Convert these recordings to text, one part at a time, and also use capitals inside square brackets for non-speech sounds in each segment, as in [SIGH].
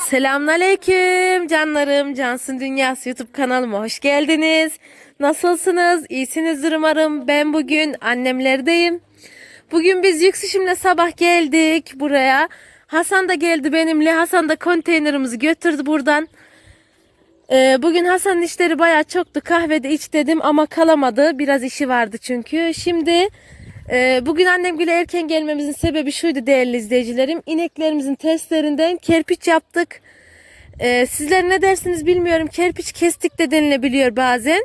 Selamünaleyküm canlarım. Cansın Dünyası YouTube kanalıma hoş geldiniz. Nasılsınız? İyisinizdir umarım. Ben bugün annemlerdeyim. Bugün biz yüksüşümle sabah geldik buraya. Hasan da geldi benimle. Hasan da konteynerimizi götürdü buradan. Ee, bugün Hasan'ın işleri bayağı çoktu. Kahvede iç dedim ama kalamadı. Biraz işi vardı çünkü. Şimdi e, bugün annemgile erken gelmemizin sebebi şuydu değerli izleyicilerim. İneklerimizin testlerinden kerpiç yaptık. Ee, sizler ne dersiniz bilmiyorum. Kerpiç kestik de denilebiliyor bazen.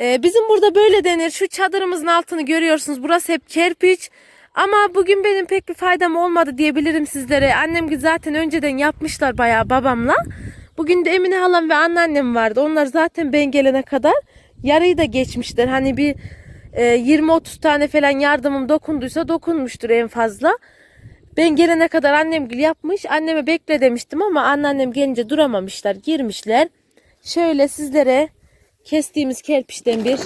Ee, bizim burada böyle denir. Şu çadırımızın altını görüyorsunuz. Burası hep kerpiç. Ama bugün benim pek bir faydam olmadı diyebilirim sizlere. Annem zaten önceden yapmışlar bayağı babamla. Bugün de Emine halam ve anneannem vardı. Onlar zaten ben gelene kadar yarıyı da geçmişler. Hani bir 20-30 tane falan yardımım dokunduysa dokunmuştur en fazla. Ben gelene kadar annem gül yapmış. Anneme bekle demiştim ama anneannem gelince duramamışlar. Girmişler. Şöyle sizlere kestiğimiz kerpiçten bir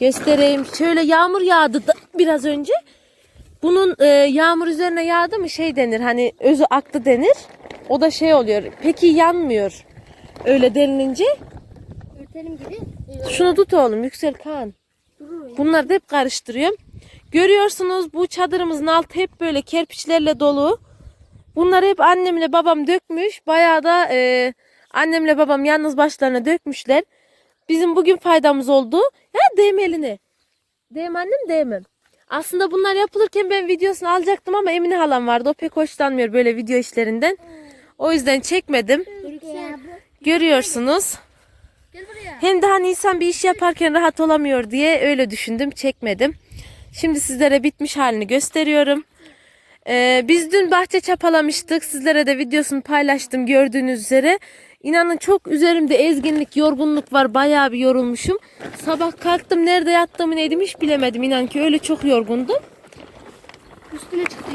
göstereyim. Şöyle yağmur yağdı da biraz önce. Bunun e, yağmur üzerine yağdı mı şey denir hani özü aktı denir. O da şey oluyor. Peki yanmıyor. Öyle denilince. Örtelim gibi. Şunu tut oğlum Yüksel Kaan. Bunları da hep karıştırıyorum. Görüyorsunuz bu çadırımızın altı hep böyle kerpiçlerle dolu. Bunları hep annemle babam dökmüş. Bayağı da e, annemle babam yalnız başlarına dökmüşler. Bizim bugün faydamız oldu. Ya değme eline. Değme annem değmem. Aslında bunlar yapılırken ben videosunu alacaktım ama Emine halam vardı. O pek hoşlanmıyor böyle video işlerinden. O yüzden çekmedim. Görüyorsunuz. Hem daha Nisan bir iş yaparken rahat olamıyor diye öyle düşündüm. Çekmedim. Şimdi sizlere bitmiş halini gösteriyorum. Ee, biz dün bahçe çapalamıştık. Sizlere de videosunu paylaştım gördüğünüz üzere. İnanın çok üzerimde ezginlik, yorgunluk var. Bayağı bir yorulmuşum. Sabah kalktım nerede yattığımı neydim hiç bilemedim. İnan ki öyle çok yorgundum. Üstüne çıktı.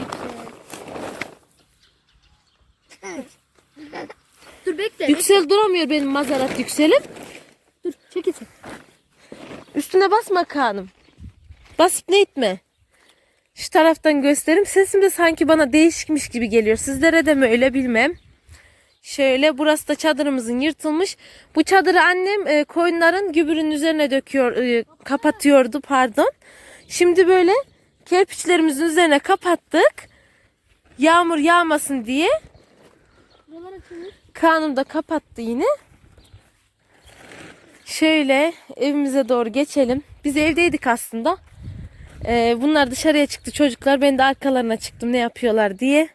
Dur bekle. Yüksel duramıyor benim mazarat yükselim. Çekil. Üstüne basma kanım. Basıp ne etme. Şu taraftan göstereyim. Sesim de sanki bana değişikmiş gibi geliyor. Sizlere de mi öyle bilmem. Şöyle burası da çadırımızın yırtılmış. Bu çadırı annem e, koyunların gübürün üzerine döküyor, e, kapatıyordu pardon. Şimdi böyle kerpiçlerimizin üzerine kapattık. Yağmur yağmasın diye. Kanun da kapattı yine. Şöyle evimize doğru geçelim. Biz evdeydik aslında. Ee, bunlar dışarıya çıktı çocuklar. Ben de arkalarına çıktım ne yapıyorlar diye.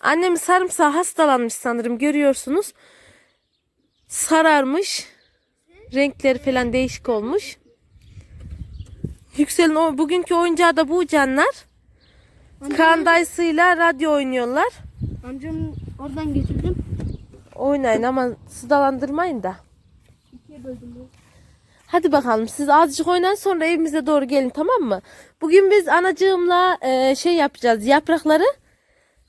Annem sarımsağı hastalanmış sanırım görüyorsunuz. Sararmış. Renkleri falan değişik olmuş. Yüksel'in o bugünkü oyuncağı da bu canlar. Kaan dayısıyla radyo oynuyorlar. Amcam oradan getirdim. Oynayın ama sıdalandırmayın da. İkiye böldüm bunu. Hadi bakalım siz azıcık oynayın sonra evimize doğru gelin tamam mı? Bugün biz anacığımla e, şey yapacağız yaprakları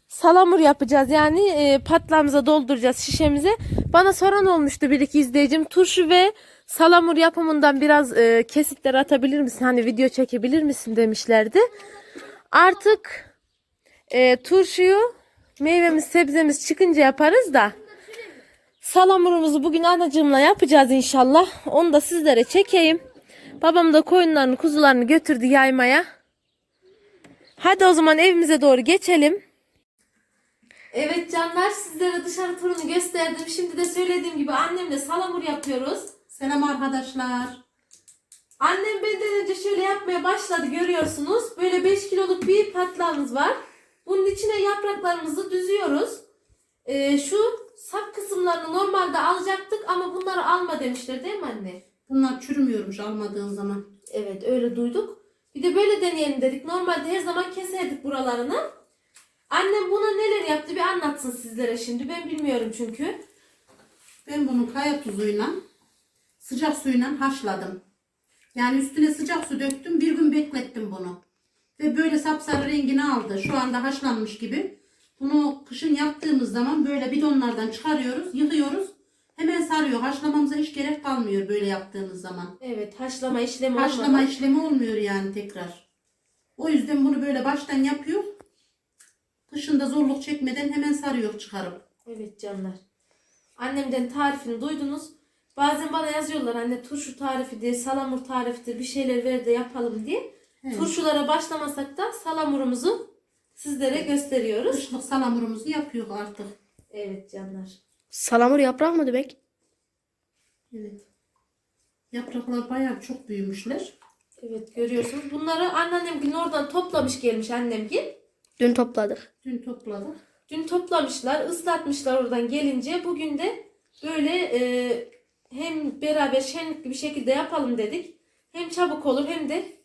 salamur yapacağız yani e, patlağımıza dolduracağız şişemize. Bana soran olmuştu bir iki izleyicim turşu ve salamur yapımından biraz e, kesitler atabilir misin? Hani video çekebilir misin demişlerdi. Artık e, turşuyu meyvemiz sebzemiz çıkınca yaparız da salamurumuzu bugün anacığımla yapacağız inşallah. Onu da sizlere çekeyim. Babam da koyunlarını kuzularını götürdü yaymaya. Hadi o zaman evimize doğru geçelim. Evet canlar sizlere dışarı turunu gösterdim. Şimdi de söylediğim gibi annemle salamur yapıyoruz. Selam arkadaşlar. Annem benden önce şöyle yapmaya başladı görüyorsunuz. Böyle 5 kiloluk bir patlağımız var. Bunun içine yapraklarımızı düzüyoruz. Ee, şu sap kısımlarını normalde alacaktık ama bunları alma demişler değil mi anne? Bunlar çürümüyormuş almadığın zaman. Evet öyle duyduk. Bir de böyle deneyelim dedik. Normalde her zaman keserdik buralarını. Annem buna neler yaptı bir anlatsın sizlere şimdi. Ben bilmiyorum çünkü. Ben bunu kaya tuzuyla sıcak suyla haşladım. Yani üstüne sıcak su döktüm. Bir gün beklettim bunu. Ve böyle sapsarı rengini aldı. Şu anda haşlanmış gibi. Bunu kışın yaptığımız zaman böyle bidonlardan çıkarıyoruz, yıkıyoruz. Hemen sarıyor. Haşlamamıza hiç gerek kalmıyor böyle yaptığımız zaman. Evet haşlama işlemi Haşlama olmadan. işlemi olmuyor yani tekrar. O yüzden bunu böyle baştan yapıyor. Kışında zorluk çekmeden hemen sarıyor çıkarıp. Evet canlar. Annemden tarifini duydunuz. Bazen bana yazıyorlar anne turşu tarifidir, salamur tarifidir bir şeyler ver de yapalım diye. Evet. Turşulara başlamasak da salamurumuzu sizlere gösteriyoruz. Kışlık salamurumuzu yapıyor artık. Evet canlar. Salamur yaprak mı demek? Evet. Yapraklar bayağı çok büyümüşler. Evet görüyorsunuz. Bunları anneannem gün oradan toplamış gelmiş annem gün. Dün topladık. Dün topladık. Dün toplamışlar, ıslatmışlar oradan gelince. Bugün de böyle e, hem beraber şenlikli bir şekilde yapalım dedik. Hem çabuk olur hem de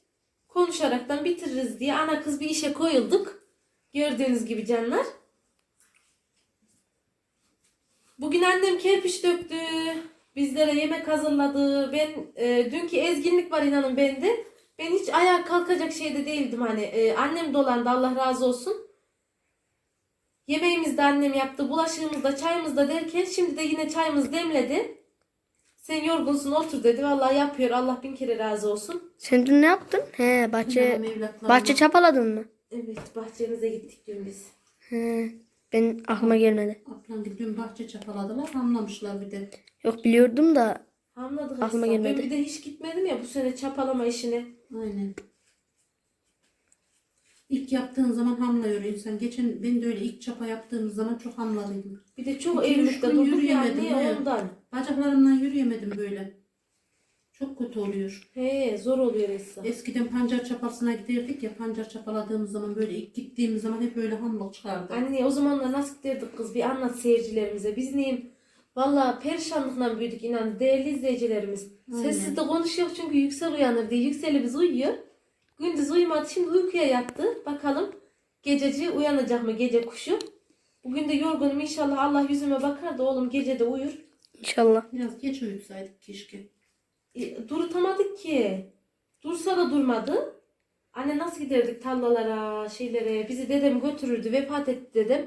konuşaraktan bitiririz diye ana kız bir işe koyulduk. Gördüğünüz gibi canlar. Bugün annem kerpiç döktü. Bizlere yemek hazırladı. Ben e, dünkü ezginlik var inanın bende. Ben hiç ayağa kalkacak şeyde değildim hani. E, annem dolandı Allah razı olsun. Yemeğimizi de annem yaptı. Bulaşığımız da çayımız da derken şimdi de yine çayımız demledi. Sen yorgunsun otur dedi. Vallahi yapıyor. Allah bin kere razı olsun. Sen dün ne yaptın? He bahçe bahçe çapaladın mı? Evet bahçemize gittik dün biz. He. Ben aklıma gelmedi. Ablam dün bahçe çapaladılar. Hamlamışlar bir de. Yok biliyordum da Hamladık Aklıma aslında. gelmedi. Ben bir de hiç gitmedim ya bu sene çapalama işine. Aynen. İlk yaptığın zaman hamlıyor insan. Geçen ben de öyle ilk çapa yaptığımız zaman çok hamladıydım. Bir de çok İki, üç evlilikte gün durduk yürüyemedim, yani he. ondan. Bacaklarımdan yürüyemedim böyle. Çok kötü oluyor. He zor oluyor Esra. Eskiden pancar çapasına giderdik ya pancar çapaladığımız zaman böyle ilk gittiğimiz zaman hep böyle hamlık çıkardı. Anne o zamanlar nasıl giderdik kız bir anlat seyircilerimize. Biz neyim? Valla perişanlıkla büyüdük inan değerli izleyicilerimiz. Aynen. Sessiz de konuşuyor çünkü yüksel uyanır diye. Yükselimiz uyuyor. Gündüz uyumadı şimdi uykuya yattı. Bakalım gececi uyanacak mı gece kuşu. Bugün de yorgunum inşallah Allah yüzüme bakar da oğlum gece de uyur. inşallah. Biraz geç uyutsaydık keşke. E, durutamadık ki. Dursa da durmadı. Anne nasıl giderdik tarlalara, şeylere. Bizi dedem götürürdü. Vefat etti dedem.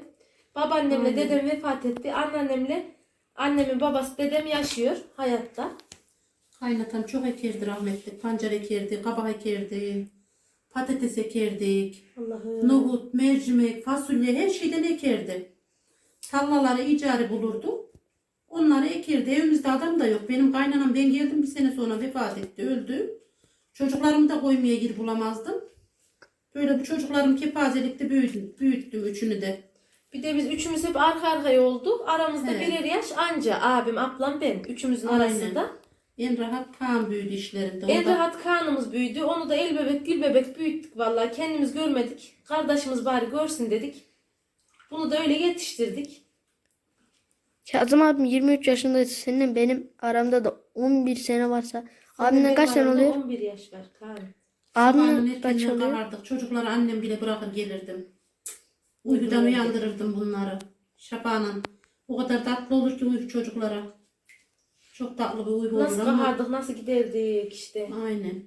Babaannemle Aynen. dedem vefat etti. Anneannemle annemin babası dedem yaşıyor hayatta. Kaynatam çok ekerdi rahmetli. Pancar ekerdi, kabak ekerdi, patates ekerdik. Nohut, mercimek, fasulye her şeyden ekerdi. Tarlaları icari bulurdu. Onları ekerdi. Evimizde adam da yok. Benim kaynanam ben geldim bir sene sonra vefat etti, öldü. Çocuklarımı da koymaya yer bulamazdım. Böyle bu çocuklarım kepazelikte büyüdüm, büyüttüm üçünü de. Bir de biz üçümüz hep arka arkaya olduk. Aramızda He. birer yaş anca. Abim, ablam, ben. Üçümüzün Aynen. arasında. En rahat Kaan büyüdü işlerinde. En da- rahat kanımız büyüdü. Onu da el bebek gül bebek büyüttük vallahi. Kendimiz görmedik. Kardeşimiz bari görsün dedik. Bunu da öyle yetiştirdik. Kazım abim 23 yaşında senin benim aramda da 11 sene varsa benim kaç sene aramda oluyor? 11 yaş var Kaan. Sabahın Abimden kaç oluyor? kalkardık. Çocukları annem bile bırakır gelirdim. Uykudan uyandırırdım bunları. Şabanın. O kadar tatlı olur ki uyku çocuklara. Çok tatlı bir uyku Nasıl olur ama. kahardık, nasıl giderdik işte. Aynen.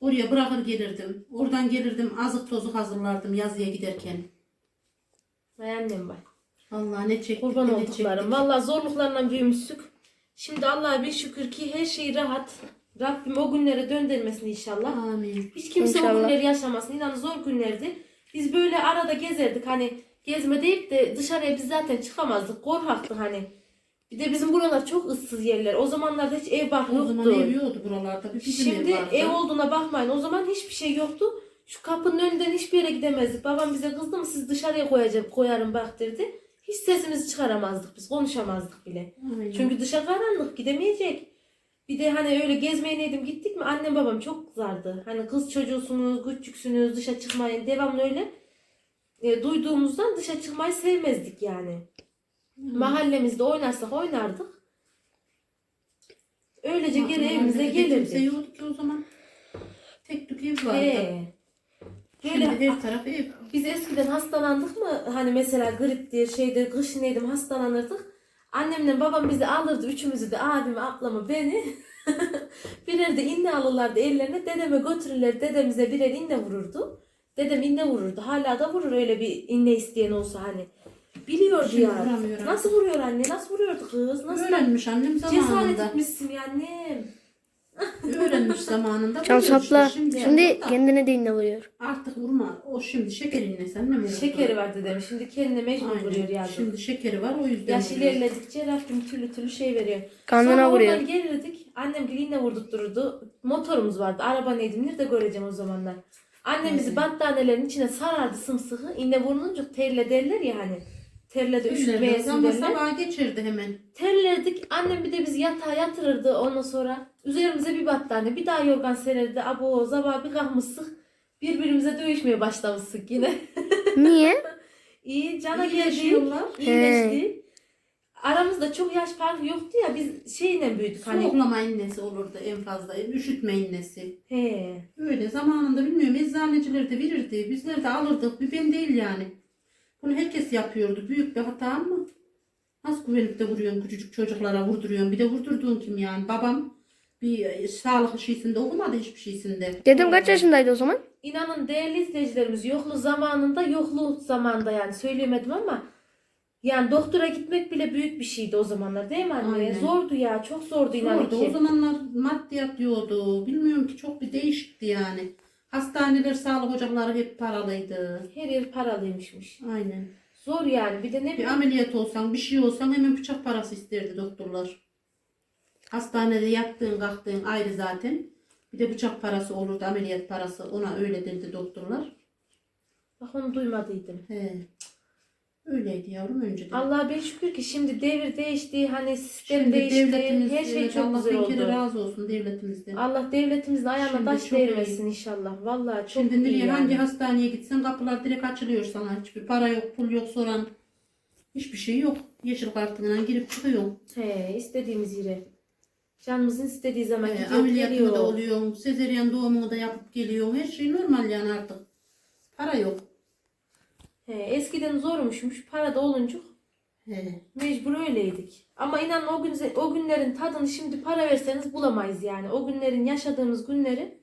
Oraya bırakır gelirdim. Oradan gelirdim azık tozu hazırlardım yazıya giderken. Vay annem var. Allah ne çektik Kurban ne olduklarım. çektik. Valla zorluklarla büyümüştük. Şimdi Allah'a bir şükür ki her şey rahat. Rabbim o günlere döndürmesin inşallah. Amin. Hiç kimse o İnşallah. günleri yaşamasın. İnanın zor günlerdi. Biz böyle arada gezerdik hani gezme deyip de dışarıya biz zaten çıkamazdık. Korkaktı hani. Bir de bizim buralar çok ıssız yerler. O zamanlarda hiç ev bark O zaman yoktu. ev yoktu buralarda. Bir bizim Şimdi ev vardı. ev olduğuna bakmayın. O zaman hiçbir şey yoktu. Şu kapının önünden hiçbir yere gidemezdik. Babam bize kızdı mı siz dışarıya koyacağım, koyarım bak derdi. Hiç sesimizi çıkaramazdık biz. Konuşamazdık bile. Aynen. Çünkü dışa karanlık gidemeyecek. Bir de hani öyle gezmeye neydim gittik mi annem babam çok kızardı. Hani kız çocuğusunuz, küçüksünüz, dışa çıkmayın. Devamlı öyle e, duyduğumuzdan dışa çıkmayı sevmezdik yani. Mahallemizde oynarsak oynardık. Öylece geri evimize Kimse gelirdik. yoktu ki o zaman. Tek tük ev vardı. Şimdi Böyle her taraf ev. biz eskiden hastalandık mı hani mesela griptir şeydir kış neydim hastalanırdık. Annemle babam bizi alırdı üçümüzü de abimi ablamı beni. [LAUGHS] birer de inne alırlardı ellerine dedeme götürürler dedemize birer inne vururdu. Dedem inne vururdu hala da vurur öyle bir inne isteyen olsa hani. Biliyordu Şimdi ya. vuramıyor artık. Nasıl vuruyor anne nasıl vuruyordu kız nasıl Öğrenmiş annem cesaret zamanında. etmişsin ya annem. Öğrenmiş zamanında. Can vuruyor işte. sapla. Şimdi, Şimdi yok da kendine de vuruyor. Artık vurma. O şimdi şeker iğnesi annem vurdu. Şekeri var dedem. Şimdi kendine mecbur Aynen. vuruyor yazın. Şimdi şekeri var o yüzden. Yaş vuruyor. ilerledikçe Rabbim türlü türlü şey veriyor. Karnına Sonra vuruyor. oradan gelirdik. Annem bir yine vurdurturdu. Motorumuz vardı. Araba neydi? Nerede göreceğim o zamanlar. Annem bizi battaniyelerin içine sarardı sımsıkı. İğne vurulunca terle derler ya hani. Terle de üşütmeyesin Ama sabah geçirdi hemen. Terlerdik. Annem bir de bizi yatağa yatırırdı ondan sonra. Üzerimize bir battaniye, bir daha yorgan sererdi. Abo sabah bir kalkmıştık. Birbirimize dövüşmeye başlamıştık yine. [LAUGHS] Niye? İyi cana geldi. İyileşiyorlar. İyileşti. Aramızda çok yaş farkı yoktu ya biz şeyle büyüdük hani. Soğuklama innesi olurdu en fazla. Üşütme innesi. He. Öyle zamanında bilmiyorum eczaneciler de verirdi. Bizler de alırdık. Bir ben değil yani. Bunu herkes yapıyordu. Büyük bir hata ama. Nasıl güvenip de vuruyorsun küçücük çocuklara vurduruyorsun. Bir de vurdurduğun kim yani? Babam bir e, sağlık şeysinde okumadı hiçbir şeysinde. Dedem kaç yaşındaydı o zaman? İnanın değerli izleyicilerimiz yokluğu zamanında yokluğu zamanında yani söyleyemedim ama yani doktora gitmek bile büyük bir şeydi o zamanlar değil mi anne? Aynen. Zordu ya çok zordu inan Orada ki. o zamanlar maddiyat diyordu. Bilmiyorum ki çok bir değişikti yani. Hastaneler, sağlık ocakları hep paralıydı. Her yer paralıymışmış. Aynen. Zor yani bir de ne Bir bileyim. ameliyat olsan, bir şey olsan hemen bıçak parası isterdi doktorlar. Hastanede yattığın, kalktığın ayrı zaten. Bir de bıçak parası olurdu, ameliyat parası. Ona öyle dedi doktorlar. Bak onu duymadıydım. He. Öyleydi yavrum önceden. Allah'a bin şükür ki şimdi devir değişti, hani sistem Şimdi değişti, devletimiz, her şey evet, çok Allah güzel bin kere oldu. razı olsun devletimizden. Allah devletimizin ayağına Şimdi taş çok değirmesin inşallah. Vallahi çok Şimdi iyi nereye yani. hangi hastaneye gitsen kapılar direkt açılıyor sana. Hiçbir para yok, pul yok soran. Hiçbir şey yok. Yeşil kartına girip çıkıyor. He, istediğimiz yere. Canımızın istediği zaman Ee, gidiyor ameliyatını geliyor. da oluyor. Sezeryan doğumunu da yapıp geliyor. Her şey normal yani artık. Para yok. He, eskiden zormuşmuş. Para da olunca He. mecbur öyleydik. Ama inanın o, gün, o günlerin tadını şimdi para verseniz bulamayız yani. O günlerin yaşadığımız günleri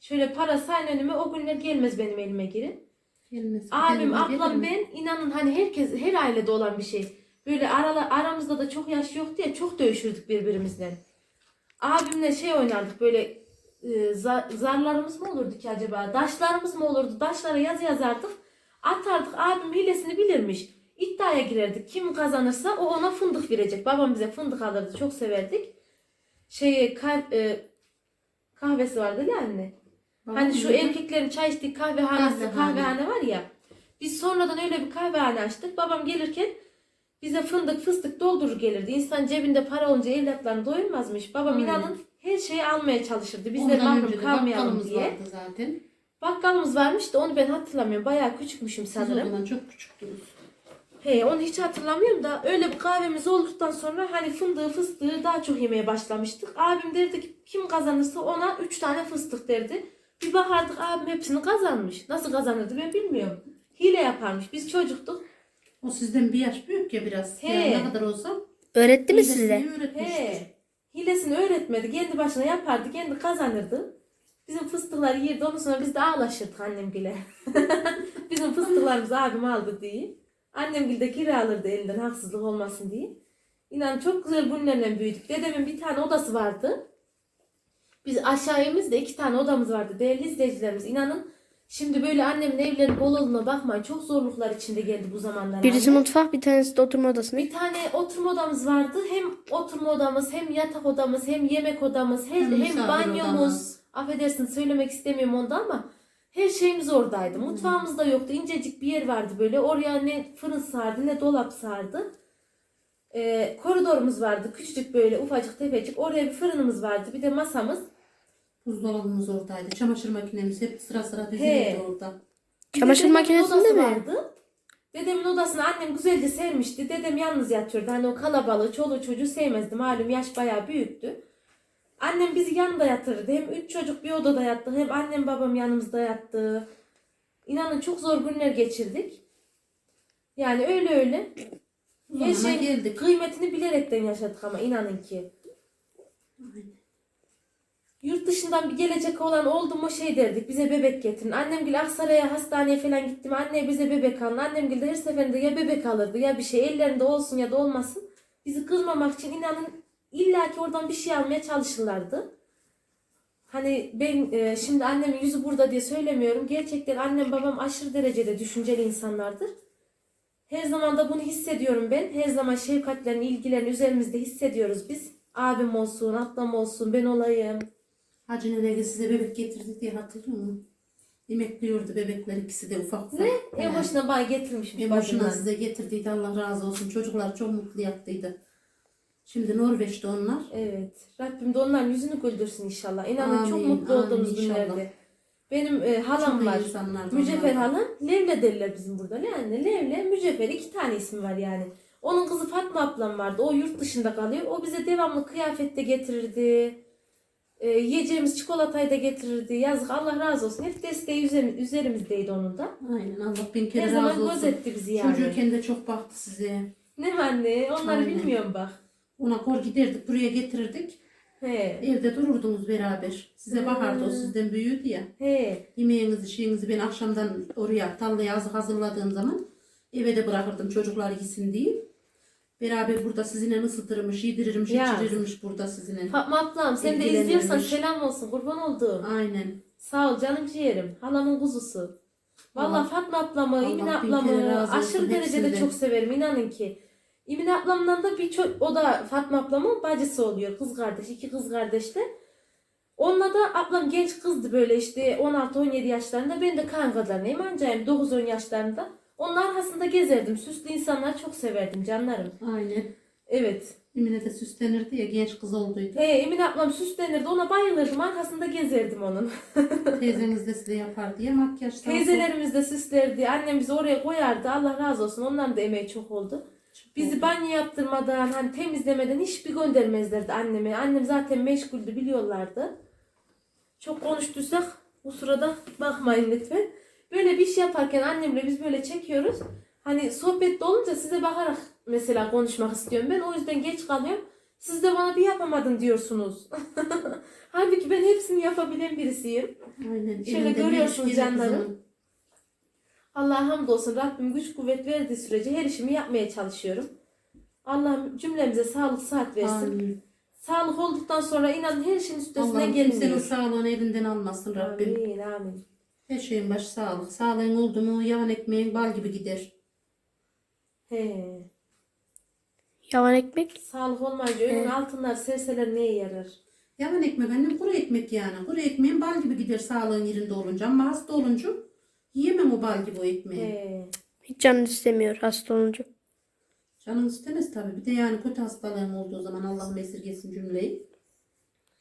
şöyle para sayın önüme o günler gelmez benim elime girin. Gelmez. Abim, Gelmez, ablam mi? ben inanın hani herkes her ailede olan bir şey. Böyle arala, aramızda da çok yaş yok diye çok dövüşürdük birbirimizle. Abimle şey oynardık böyle e, za- zarlarımız mı olurdu ki acaba? Daşlarımız mı olurdu? Daşlara yazı yazardık. Atardık. Abim hilesini bilirmiş. İddiaya girerdik. Kim kazanırsa o ona fındık verecek. Babam bize fındık alırdı. Çok severdik. Şey kah- e, kahvesi vardı ya anne. Hani şu Babam erkeklerin çay içtiği kahvehanesi, Kahvehane. kahvehane var ya. Biz sonradan öyle bir kahvehane açtık. Babam gelirken bize fındık fıstık doldurur gelirdi. İnsan cebinde para olunca evlatlarını doyurmazmış. Babam Aynen. inanın her şeyi almaya çalışırdı. Bizler mahrum kalmayalım diye. zaten. Bakkalımız varmış da onu ben hatırlamıyorum. Bayağı küçükmüşüm Siz o sanırım. zaman çok küçüktünüz. He onu hiç hatırlamıyorum da öyle bir kahvemiz olduktan sonra hani fındığı fıstığı daha çok yemeye başlamıştık. Abim derdi ki kim kazanırsa ona 3 tane fıstık derdi. Bir bakardık abim hepsini kazanmış. Nasıl kazanırdı ben bilmiyorum. Hile yaparmış. Biz çocuktuk. O sizden bir yaş büyük ya biraz. He. Yani ne kadar olsa. Öğretti mi size? öğretmiştir. He. Hilesini öğretmedi. Kendi başına yapardı. Kendi kazanırdı. Bizim fıstıkları yerdi. Ondan sonra biz de ağlaşırdık annemgile. [LAUGHS] Bizim fıstıklarımızı abim aldı diye. Annemgil de kira alırdı elinden haksızlık olmasın diye. İnan çok güzel günlerle büyüdük. Dedemin bir tane odası vardı. Biz aşağı evimizde iki tane odamız vardı. Değerli izleyicilerimiz inanın. Şimdi böyle annemin evlerinin bol olduğuna bakmayın. Çok zorluklar içinde geldi bu zamanlar. Birisi anne. mutfak bir tanesi de oturma odası. Bir tane oturma odamız vardı. Hem oturma odamız, hem yatak odamız, hem yemek odamız, hem, Hem hem, banyomuz. odamız. Affedersin söylemek istemiyorum onda ama her şeyimiz oradaydı. Mutfağımız da yoktu. İncecik bir yer vardı böyle. Oraya ne fırın sardı ne dolap sardı. Ee, koridorumuz vardı. Küçücük böyle ufacık tefecik. Oraya bir fırınımız vardı. Bir de masamız. Buzdolabımız oradaydı. Çamaşır makinemiz hep sıra sıra diziliydi orada. Çamaşır makinesinde odası mi? Vardı. Dedemin odasını annem güzelce sermişti. Dedem yalnız yatıyordu. Hani o kalabalığı, çoluğu çocuğu sevmezdi. Malum yaş bayağı büyüktü. Annem bizi yanında yatırırdı. Hem üç çocuk bir odada yattı. Hem annem babam yanımızda yattı. İnanın çok zor günler geçirdik. Yani öyle öyle. Her şey geldik. kıymetini bilerekten yaşadık ama inanın ki. Yurt dışından bir gelecek olan oldu mu şey derdik bize bebek getirin. Annem gül Aksaray'a hastaneye falan gittim. Anne bize bebek alın. Annem gül de her seferinde ya bebek alırdı ya bir şey ellerinde olsun ya da olmasın. Bizi kırmamak için inanın illaki oradan bir şey almaya çalışırlardı. Hani ben e, şimdi annemin yüzü burada diye söylemiyorum. Gerçekten annem babam aşırı derecede düşünceli insanlardır. Her zaman da bunu hissediyorum ben. Her zaman şefkatlerini, ilgilerini üzerimizde hissediyoruz biz. Abim olsun, ablam olsun, ben olayım. Hacı nene size bebek getirdi diye hatırlıyor musun? Emekliyordu bebekler ikisi de ufak ufak. Ne? He. En başına bana getirmişmiş En başına size getirdiydi Allah razı olsun. Çocuklar çok mutlu yaptıydı. Şimdi Norveç'te onlar. Evet. Rabbim de onların yüzünü güldürsün inşallah. İnanın çok Amin, mutlu amin olduğumuz inşallah. günlerde. Benim e, halam Çok var. iyi insanlardı Mücefer halam. Levle derler bizim burada. Yani Levle, Mücefer iki tane isim var yani. Onun kızı Fatma ablam vardı. O yurt dışında kalıyor. O bize devamlı kıyafet de getirirdi. E, yiyeceğimiz çikolatayı da getirirdi. Yazık Allah razı olsun. Hep desteği üzerim- üzerimizdeydi onun da. Aynen Allah bin Her kere zaman razı olsun. gözetti bizi yani. Çocuğuken de çok baktı size. Ne mi anne? Onları Aynen. bilmiyorum bak. Ona kor giderdik buraya getirirdik. He. Evde dururdunuz beraber. Size Hmm. bakardı o sizden büyüdü ya. He. Yemeğinizi şeyinizi ben akşamdan oraya tarlaya hazır hazırladığım zaman eve de bırakırdım çocuklar yesin diye. Beraber burada sizinle ısıtırmış, yedirirmiş, Ya. içirirmiş burada sizinle. Fatma ablam sen de izliyorsan selam olsun kurban olduğum. Aynen. Sağ ol canım ciğerim. Halamın kuzusu. Vallahi Allah- Fatma ablamı, bin ablamı aşırı derecede çok severim inanın ki. İmine ablamdan da bir çok, o da Fatma ablamın bacısı oluyor. Kız kardeş, iki kız kardeşler. Onunla da ablam genç kızdı böyle işte 16-17 yaşlarında. Ben de kan kadarıyım ancayım 9-10 yaşlarında. Onun arkasında gezerdim. Süslü insanları çok severdim canlarım. Aynen. Evet. Emine de süslenirdi ya genç kız olduydu. He, Emine ablam süslenirdi. Ona bayılırdım. Arkasında gezerdim onun. [LAUGHS] Teyzeniz de size yapar diye makyaj. Teyzelerimiz de süslerdi. Annem bizi oraya koyardı. Allah razı olsun. Onların da emeği çok oldu. Bizi banyo yaptırmadan, hani temizlemeden hiçbir göndermezlerdi anneme. Annem zaten meşguldü biliyorlardı. Çok konuştuysak bu sırada bakmayın lütfen. Böyle bir iş yaparken annemle biz böyle çekiyoruz. Hani sohbette olunca size bakarak mesela konuşmak istiyorum ben. O yüzden geç kalıyorum. Siz de bana bir yapamadın diyorsunuz. [LAUGHS] Halbuki ben hepsini yapabilen birisiyim. Aynen. Şöyle görüyorsunuz canlarım. Allah'a hamdolsun Rabbim güç kuvvet verdiği sürece her işimi yapmaya çalışıyorum. Allah cümlemize sağlık saat versin. Amin. Sağlık olduktan sonra inanın her şeyin üstesinden Allah'ım kimsenin gelmiyor. sağlığını elinden almasın Rabbim. Amin amin. Her şeyin başı sağlık. Sağlığın oldu mu yavan ekmeğin bal gibi gider. He. Yavan ekmek. Sağlık olmayınca önün altınlar serseler neye yarar? Yavan ekmek annem kuru ekmek yani. Kuru ekmeğin bal gibi gider sağlığın yerinde olunca. Ama hasta olunca yiyemem o bal gibi o ekmeği. He. Hiç canın istemiyor hasta olunca. Canın istemez tabii. Bir de yani kötü hastalığım olduğu zaman Allah'ım esirgesin cümleyi.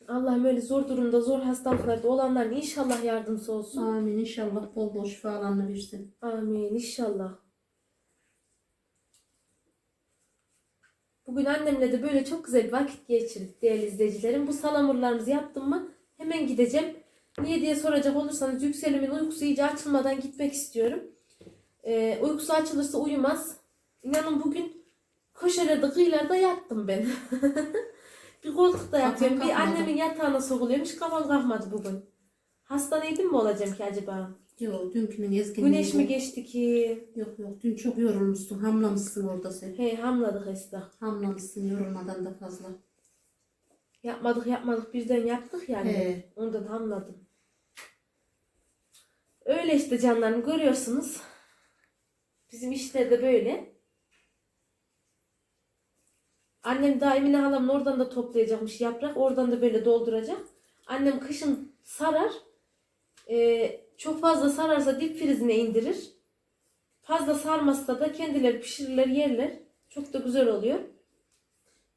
Allah'ım öyle zor durumda zor hastalıklarda olanların inşallah yardımcısı olsun. Amin. İnşallah bol bol şifalarını versin. Amin inşallah. Bugün annemle de böyle çok güzel vakit geçirdik değerli izleyicilerim. Bu salamurlarımızı yaptım mı hemen gideceğim. Niye diye soracak olursanız yükselimin uykusu iyice açılmadan gitmek istiyorum. Ee, uykusu açılırsa uyumaz. İnanın bugün köşelerde kıyılarda yattım ben. [LAUGHS] bir koltukta yatıyorum. Bir annemin yatağına sokuluyorum. Hiç kafam kalkmadı bugün. Hastaneydim mi olacağım ki acaba? Yok dünkünün ezginliği Güneş mi geçti ki? Yok yok dün çok yorulmuşsun. Hamlamışsın orada sen. He hamladık Esra. Hamlamışsın yorulmadan da fazla. Yapmadık yapmadık birden yaptık yani. He. Ondan hamladım. Öyle işte canlarım görüyorsunuz. Bizim işler de böyle. Annem daha Emine halamın oradan da toplayacakmış yaprak. Oradan da böyle dolduracak. Annem kışın sarar. Ee, çok fazla sararsa dip frizine indirir. Fazla sarmazsa da kendileri pişirirler yerler. Çok da güzel oluyor.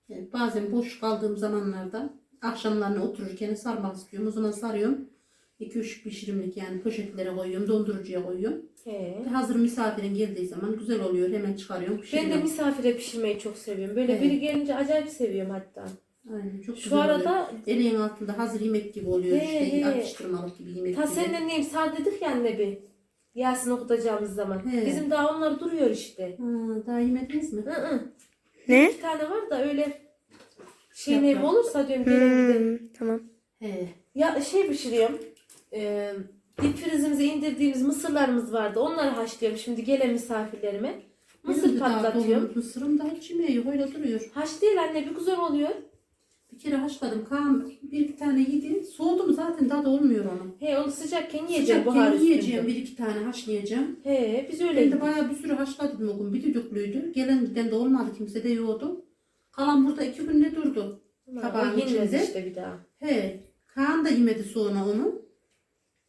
Yani bazen boş kaldığım zamanlarda akşamlarını otururken sarmak istiyorum. O zaman sarıyorum. 2-3 pişirimlik yani poşetlere koyuyorum. Dondurucuya koyuyorum. He. Hazır misafirin geldiği zaman güzel oluyor. Hemen çıkarıyorum. Ben de Pişiriyorum. misafire pişirmeyi çok seviyorum. Böyle Evet. biri gelince acayip seviyorum hatta. Aynen, çok Şu güzel oluyor. arada Eleğin altında hazır yemek gibi oluyor He, işte. he. Atıştırmalık gibi yemek ta gibi. seninle neyim sar dedik ya anne bir. Yasin okutacağımız zaman. He. Bizim daha onlar duruyor işte. Ha, daha yemediniz mi? Hı hı. Ne? İki tane var da öyle şey neyim olursa diyorum gelen giden. Hmm, tamam. He. Ya şey pişiriyorum. E, dip frizimize indirdiğimiz mısırlarımız vardı. Onları haşlıyorum şimdi gelen misafirlerime. Benim Mısır de daha patlatıyorum. Mısırım da hiç yemeği yok. Öyle duruyor. Haş değil anne bir güzel oluyor. Bir kere haşladım. Kaan bir iki tane yedi. Soğudu mu zaten tadı olmuyor onun. He onu sıcakken yiyeceğim Sıcakken buhar yiyeceğim. üstünde. Bir iki tane haşlayacağım. He biz öyle Ben de bayağı bir sürü haşladım o gün. Bir düdüklüydü. Gelen giden de olmadı. Kimse de yoğdu. Kalan burada iki gün ne durdu? Tabağın o yenmez içinde. işte bir daha. He. Kaan da yemedi sonra onu.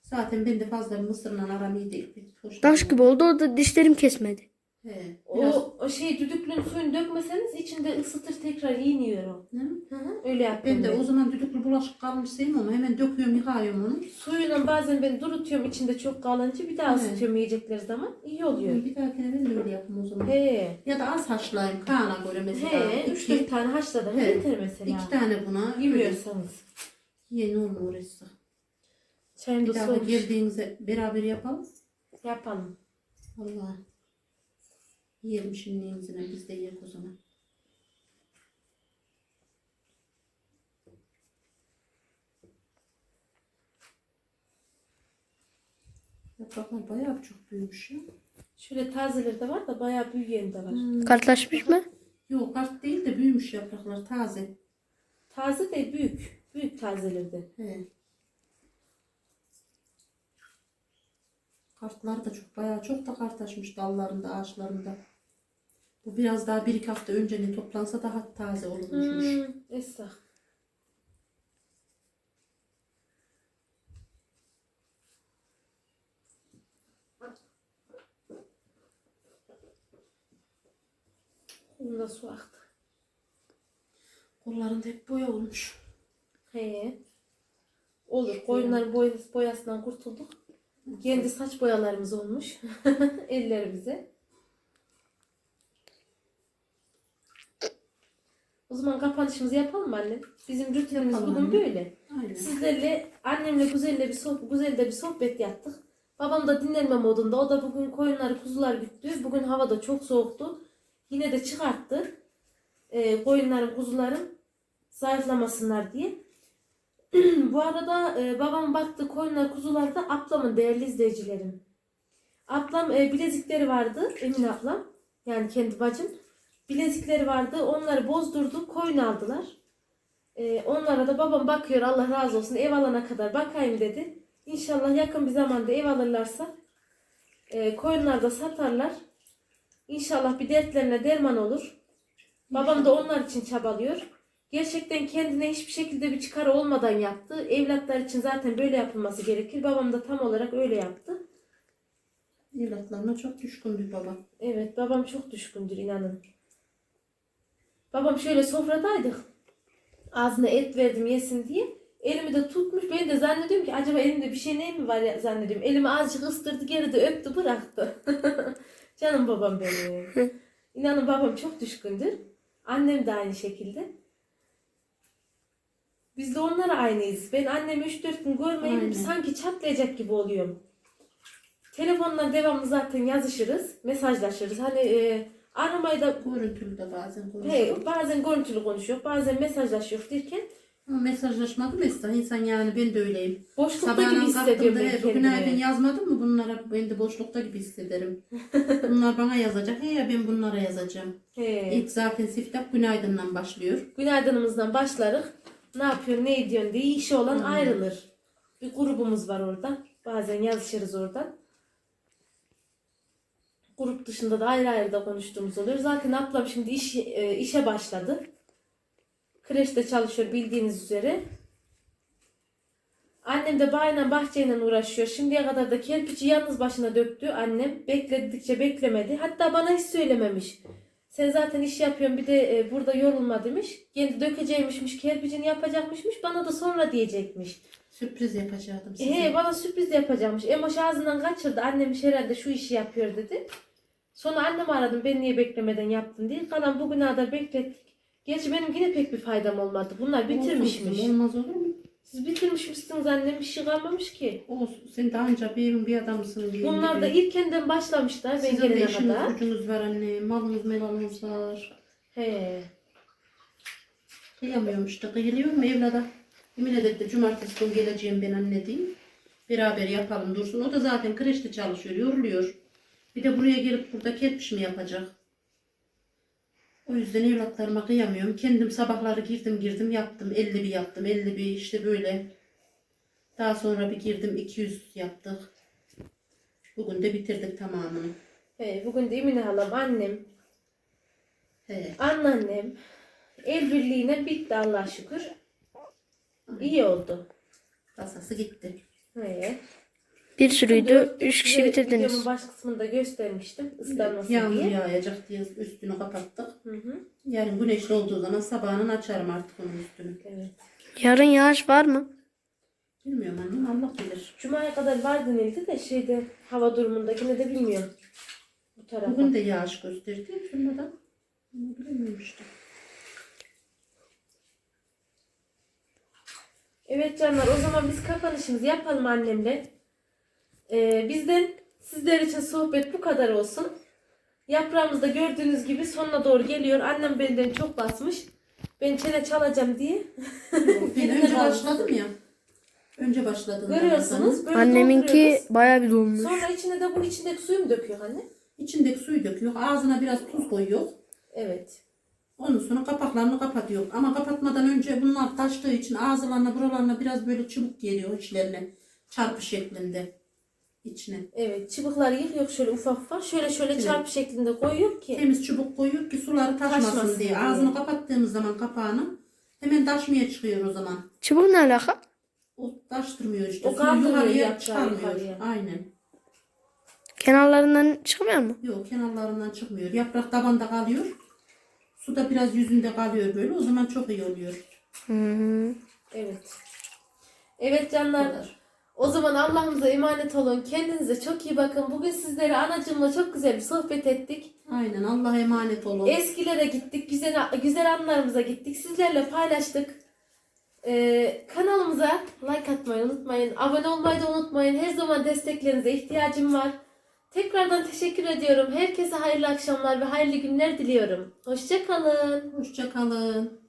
Zaten ben de fazla mısırla aram iyi değil. Bir hoş Taş değil. gibi oldu o da dişlerim kesmedi. He. O, Biraz... o şey düdüklün suyunu dökmeseniz içinde ısıtır tekrar yeniyor o. Ne? Hı hı, öyle yaptım Ben de o zaman düdüklü bulaşık kalmış sevmem ama hemen döküyorum yıkıyorum onu. Suyuyla bazen ben durutuyorum içinde çok kalınca bir daha Evet. ısıtıyorum yiyecekleri zaman iyi oluyor. Bir dahakine ben de öyle yapayım o zaman. He. Ya da az haşlayayım Kaan'a göre mesela. He. Üç iki, dört tane haşladım. He. Yeter mesela. iki tane buna. Yemiyorsanız. Yeni onu uğraşsa. Çayını Bir da daha soğuk. geldiğinizde beraber yapalım. Yapalım. Allah. Yiyelim şimdi yemizine biz de yiyek o zaman. Yapraklar bayağı çok büyümüş ya. Şöyle tazeleri de var da bayağı büyüyen de var. Kartlaşmış mı? Yok kart değil de büyümüş yapraklar taze. Taze de büyük. Büyük tazeleri He. Kartlar da çok bayağı çok da kart açmış dallarında ağaçlarında. Bu biraz daha bir iki hafta önce ne toplansa daha taze olurmuş. Hmm, Esra. Bunda su aktı. Kollarında hep boya olmuş. He. Olur. Koyunların boy- boyasından kurtulduk. Kendi saç boyalarımız olmuş. [LAUGHS] Ellerimize. O zaman kapanışımızı yapalım mı anne? Bizim rutinimiz Yapalım bugün anne. böyle. Aynen. Sizlerle annemle güzelle bir sohbet, güzelde bir sohbet yaptık. Babam da dinlenme modunda. O da bugün koyunları kuzular güttü. Bugün hava da çok soğuktu. Yine de çıkarttı. Ee, koyunların kuzuların zayıflamasınlar diye. Bu arada e, babam baktı koyunlar kuzular da ablamın değerli izleyicilerim. Ablam e, bilezikleri vardı. Emin ablam. Yani kendi bacım. Bilezikleri vardı. Onları bozdurdu. Koyun aldılar. Ee, onlara da babam bakıyor Allah razı olsun ev alana kadar bakayım dedi. İnşallah yakın bir zamanda ev alırlarsa e, koyunlar da satarlar. İnşallah bir dertlerine derman olur. Babam da onlar için çabalıyor. Gerçekten kendine hiçbir şekilde bir çıkarı olmadan yaptı. Evlatlar için zaten böyle yapılması gerekir. Babam da tam olarak öyle yaptı. Evlatlarına çok düşkün bir baba. Evet babam çok düşkündür inanın. Babam şöyle sofradaydık. Ağzına et verdim yesin diye. Elimi de tutmuş. Ben de zannediyorum ki acaba elimde bir şey ne mi var ya zannediyorum. Elimi azıcık ıstırdı geri de öptü bıraktı. [LAUGHS] Canım babam benim. İnanın babam çok düşkündür. Annem de aynı şekilde. Biz de onlara aynıyız. Ben annemi 3-4 gün görmeyip Aynen. sanki çatlayacak gibi oluyorum. Telefonla devamlı zaten yazışırız, mesajlaşırız. Hani e, aramayı da Görüntülü de bazen konuşuyor. he, bazen görüntülü konuşuyor, bazen mesajlaşıyor derken Ama mesajlaşmadım Esra. İnsan yani ben de öyleyim. boşlukta gibi Sabahına hissediyorum kalktığımda ben he, bugün ben kendimi. yazmadım mı bunlara ben de boşlukta gibi hissederim. [LAUGHS] Bunlar bana yazacak. He ben bunlara yazacağım. He. İlk zaten siftah günaydın'dan başlıyor. Günaydınımızdan başlarız. Ne yapıyor, ne ediyorsun diye işi olan ayrılır. Bir grubumuz var orada. Bazen yazışırız oradan. Grup dışında da ayrı ayrı da konuştuğumuz oluyor. Zaten ablam şimdi iş, e, işe başladı. Kreşte çalışıyor bildiğiniz üzere. Annem de bağıyla bahçeyle uğraşıyor. Şimdiye kadar da kerpiçi yalnız başına döktü annem. Bekledikçe beklemedi. Hatta bana hiç söylememiş. Sen zaten iş yapıyorsun bir de e, burada yorulma demiş. Kendi dökeceğimişmiş, kerpicini yapacakmışmış. Bana da sonra diyecekmiş. Sürpriz yapacaktım size. He bana sürpriz yapacakmış. Emoş ağzından kaçırdı. Annemiş herhalde şu işi yapıyor dedi. Sonra annemi aradım. Ben niye beklemeden yaptın diye. Kalan bugüne kadar beklettik. Gerçi benim yine pek bir faydam olmadı. Bunlar bitirmişmiş. Olmaz olur mu? Siz bitirmişmişsiniz annem. Bir şey kalmamış ki. Olsun. Sen daha önce bir evin bir adamsın. diye. Bunlar da ilkenden başlamışlar. Ben Sizin de gelene işiniz kadar. gücünüz var anne. Malınız melalınız var. He. Kıyamıyorum işte. Kıyılıyor mu evlada? Yemin ederim de cumartesi günü geleceğim ben anne diyeyim. Beraber yapalım dursun. O da zaten kreşte çalışıyor. Yoruluyor. Bir de buraya gelip burada kerpiç mi yapacak? O yüzden evlatlarıma kıyamıyorum. Kendim sabahları girdim girdim yaptım. 50 bir yaptım. 50 bir işte böyle. Daha sonra bir girdim 200 yaptık. Bugün de bitirdik tamamını. He, bugün de Emine halam, annem, He. anneannem el birliğine bitti Allah şükür. İyi oldu. Kasası gitti. He. Bir sürüydü. Üç kişi bitirdiniz. Videomun baş kısmında göstermiştim. ıslanmasın Yağmur diye. yağacak diye üstünü kapattık. Hı hı. Yarın güneşli olduğu zaman sabahın açarım artık onun üstünü. Evet. Yarın yağış var mı? Bilmiyorum annem Allah bilir. Cuma'ya kadar var denildi de şeyde hava durumundakini de bilmiyorum. Bu tarafa. Bugün de yağış gösterdi. Şunlardan. Onu bilmiyorum işte. Evet canlar o zaman biz kapanışımızı yapalım annemle. Ee, bizden sizler için sohbet bu kadar olsun. Yaprağımız da gördüğünüz gibi sonuna doğru geliyor. Annem benden çok basmış. Ben çene çalacağım diye. Ben önce başladım ya. Önce başladım. Görüyorsunuz böyle Anneminki baya bir dolmuş. Sonra içine de bu içindeki suyu mu döküyor anne? İçindeki suyu döküyor. Ağzına biraz tuz koyuyor. Evet. Ondan sonra kapaklarını kapatıyor. Ama kapatmadan önce bunlar taştığı için ağızlarına buralarına biraz böyle çubuk geliyor içlerine. Çarpı şeklinde. İçine. Evet. Çıbıkları yıkıyor şöyle ufak ufak. Şöyle şöyle Evet. çarpı şeklinde koyuyor ki. Temiz çubuk koyuyor ki suları taşmasın, Taşmasın diye. diye. Ağzını kapattığımız zaman kapağını hemen taşmaya çıkıyor o zaman. Çubuk ne alaka? O taştırmıyor işte. O kaldırıyor çıkarmıyor. Aynen. Kenarlarından çıkmıyor mu? Yok kenarlarından çıkmıyor. Yaprak tabanda kalıyor. Su da biraz yüzünde kalıyor böyle. O zaman çok iyi oluyor. Hı hı. Evet. Evet canlar. O zaman Allah'ımıza emanet olun. Kendinize çok iyi bakın. Bugün sizlere anacığımla çok güzel bir sohbet ettik. Aynen. Allah'a emanet olun. Eskilere gittik. Güzel güzel anlarımıza gittik. Sizlerle paylaştık. Ee, kanalımıza like atmayı unutmayın. Abone olmayı da unutmayın. Her zaman desteklerinize ihtiyacım var. Tekrardan teşekkür ediyorum. Herkese hayırlı akşamlar ve hayırlı günler diliyorum. Hoşçakalın. Hoşça kalın.